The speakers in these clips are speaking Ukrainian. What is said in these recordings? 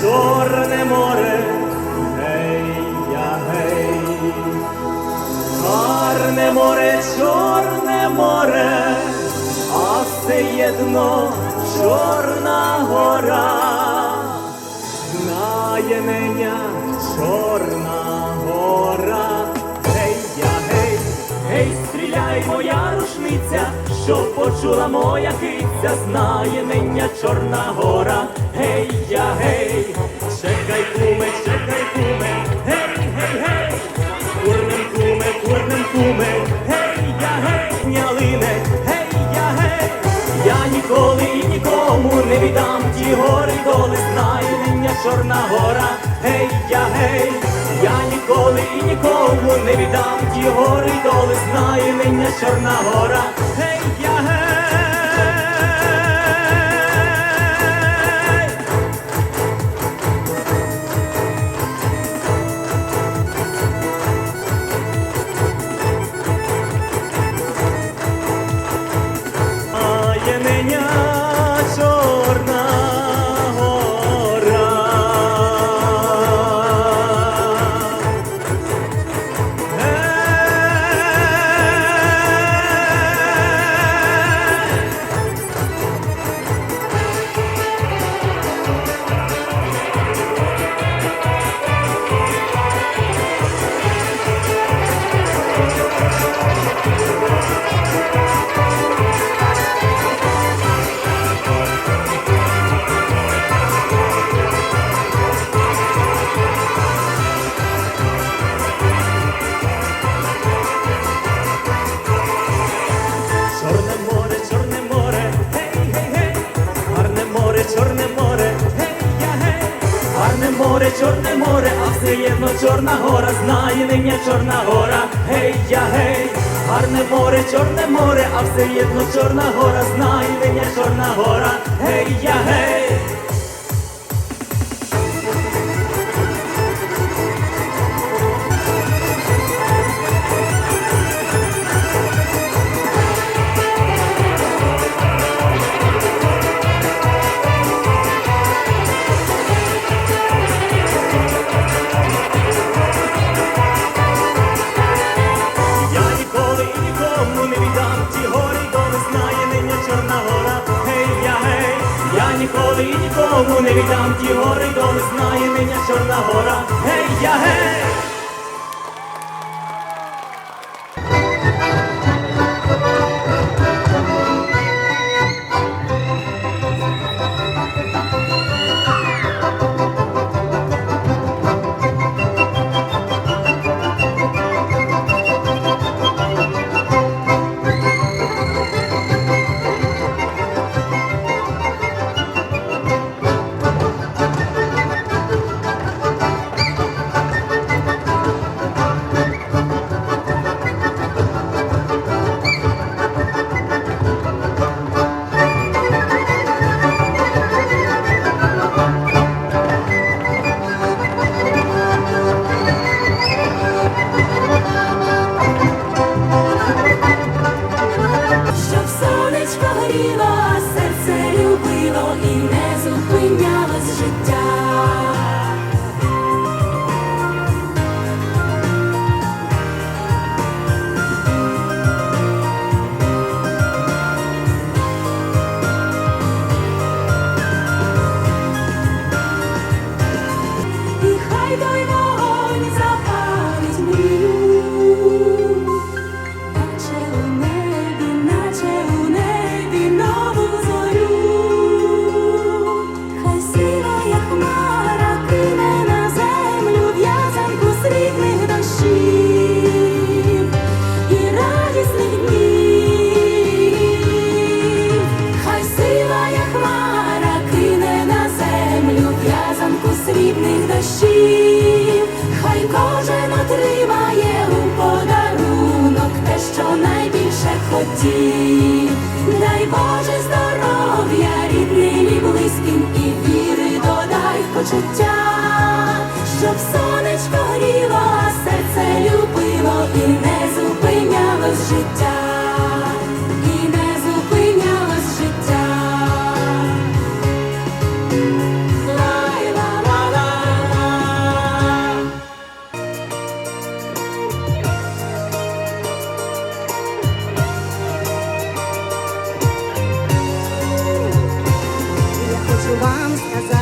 чорне море, гей, я гей. Гарне море, чорне море, а все єдно чорна гора. Знає мене чорна гора. Гей, я гей, гей, стріляй, моя рушниця, щоб почула моя киця, знає мене чорна гора. Гей, я гей, чекай, куме, чекай, куме, гей, гей, гей. Курнем куме, курнем куме, гей, я гей, княлине, гей, я гей, я ніколи і нікому не віддам ті гори, доли знає мене чорна гора, гей, я гей, я ніколи і нікому не віддам ті гори, доли знає мене чорна гора, чорне море, а все єдно чорна гора, мене чорна гора, гей, я гей. Не віддам ті гори, доли знає мене чорна гора, гей, я гей.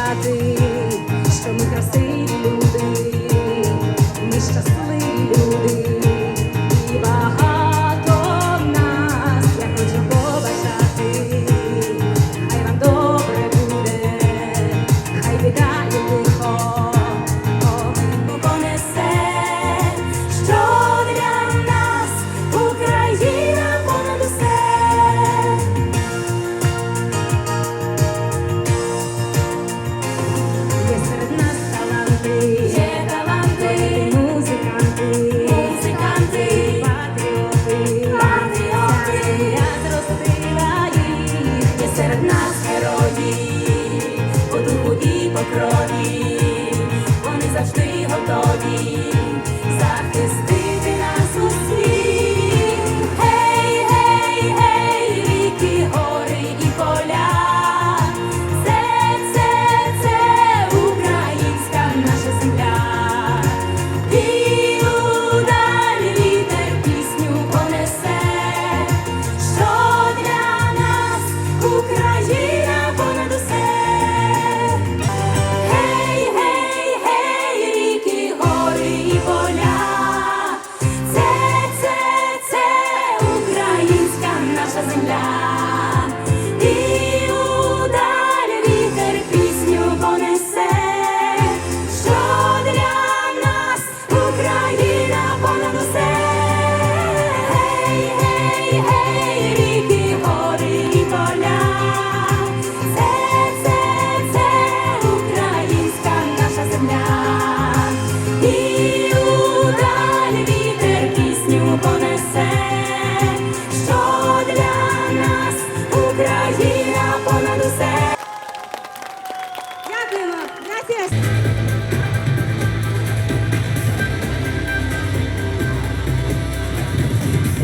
Сказати, You.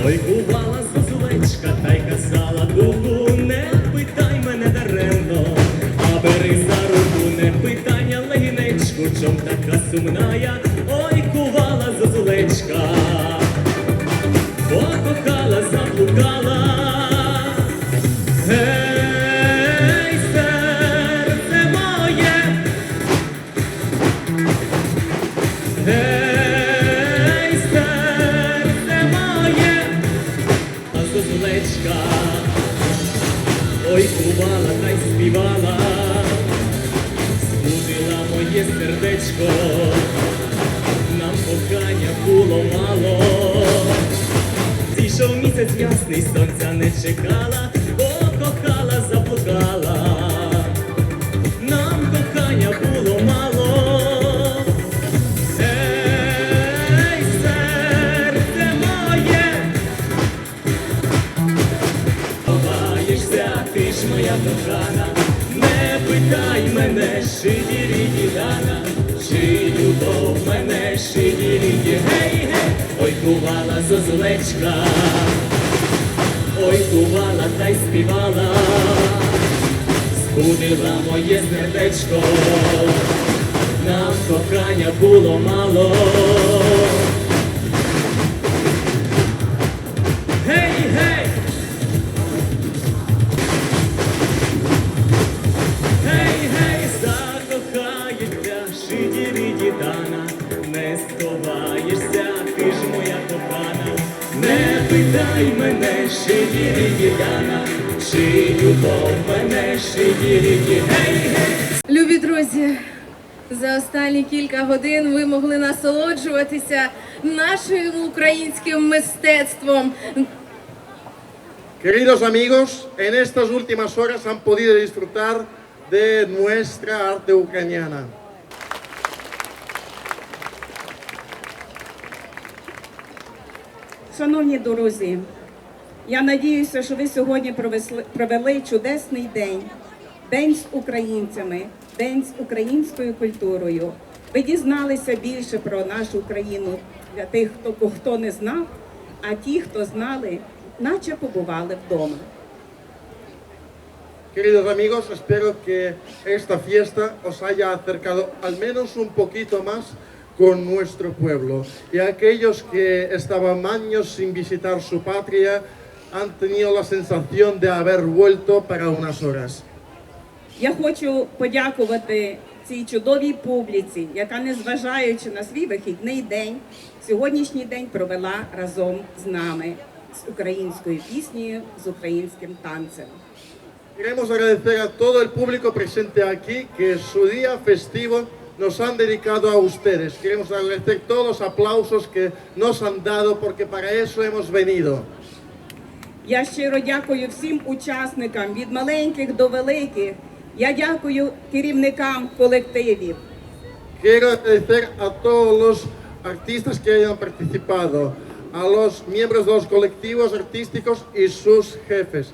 Ой, бувала зозулечка, та й казала духу, не питай мене даремно, а бери за руку, не питання легінечку, чом така сумна ой, кувала ой, кувала та й співала, збудила моє сердечко. Нам кохання було мало. Не сховаєшся, питай мене, ще шиді дана, чи любов мене, ще шиді гей, гей! Любі друзі, за останні кілька годин ви могли насолоджуватися нашим українським мистецтвом. Queridos amigos, en estas últimas horas han podido disfrutar de nuestra arte ucraniana. Шановні друзі, я надіюся, що ви сьогодні провели чудесний день, день з українцями, день з українською культурою. Ви дізналися більше про нашу Україну для тих, хто, хто не знав, а ті, хто знали, наче побували вдома. Queridos amigos, espero que esta fiesta os haya acercado al menos un poquito más con nuestro pueblo. Y aquellos que estaban años sin visitar su patria han tenido la sensación de haber vuelto para unas horas. Я хочу подякувати цій чудовій публіці, яка, незважаючи на свій вихідний день, сьогоднішній день провела разом з нами з українською піснею, з українським танцем. Queremos agradecer a todo el público presente aquí que su día festivo nos han dedicado a ustedes. Queremos agradecer todos los aplausos que nos han dado porque para eso hemos venido. Я щиро дякую всім учасникам від маленьких до великих. Я дякую керівникам колективів. Quiero agradecer a todos los artistas que hayan participado, a los miembros de los colectivos artísticos y sus jefes.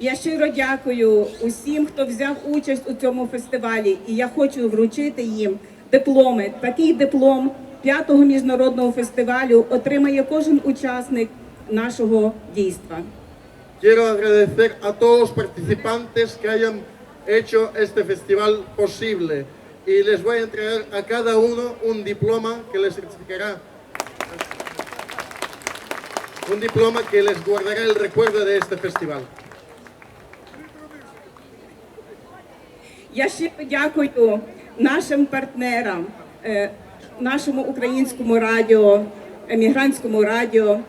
Я щиро дякую усім, хто взяв участь у цьому фестивалі, і я хочу вручити їм дипломи. Такий диплом п'ятого міжнародного фестивалю отримає кожен учасник нашого дійства. Quiero agradecer a todos los participantes que hayan hecho este festival posible y les voy a entregar a cada uno un diploma que les certificará. Un diploma que les guardará el recuerdo de este festival. Я щиро дякую нашим партнерам, е, нашому українському радіо, емігрантському радіо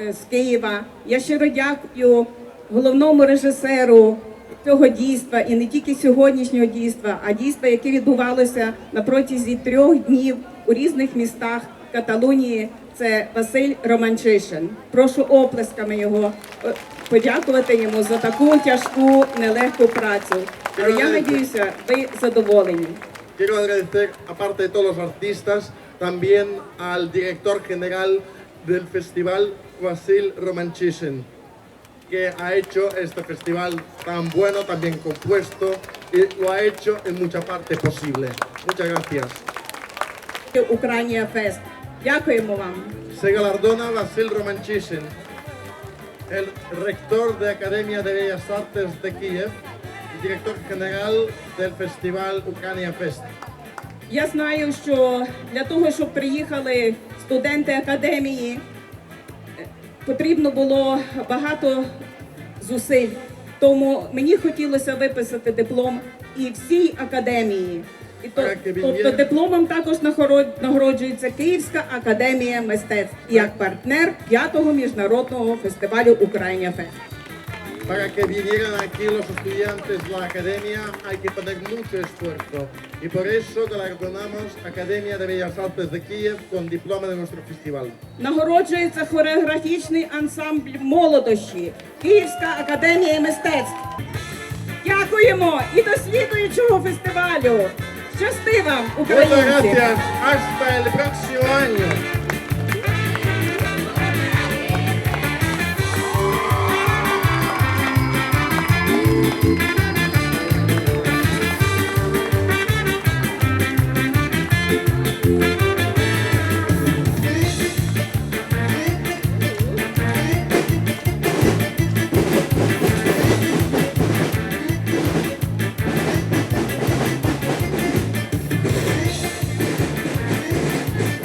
е, з Києва. Я щиро дякую головному режисеру цього дійства і не тільки сьогоднішнього дійства, а дійства, яке відбувалося на протязі трьох днів у різних містах Каталонії. Це Василь Романчишин. Прошу оплесками його е, подякувати йому за таку тяжку нелегку працю. Але я надіюся, ви задоволені. Quiero agradecer, aparte de todos los artistas, también al director general del festival, Vasil Romanchisen, que ha hecho este festival tan bueno, tan bien compuesto y lo ha hecho en mucha parte posible. Muchas gracias. Україна Фест. Дякуємо вам. Se galardona Vasil Romanchisen, el rector de Academia de Bellas Artes de Kiev y director general del festival Ucrania Fest. Я знаю, що для того, щоб приїхали студенти академії, потрібно було багато зусиль. Тому мені хотілося виписати диплом і всій академії. І то, і тобто дипломом також нагороджується Київська академія мистецтв як партнер п'ятого міжнародного фестивалю Україна Фест. Para que vinieran aquí los estudiantes de la academia hay que poner mucho esfuerzo y por eso galardonamos Academia de Bellas Artes de Kiev con diploma de nuestro festival. Нагороджується хореографічний ансамбль молодощі Київська академія мистецтв. Дякуємо і до слідуючого фестивалю. Щасти вам, українці! Hasta el próximo año.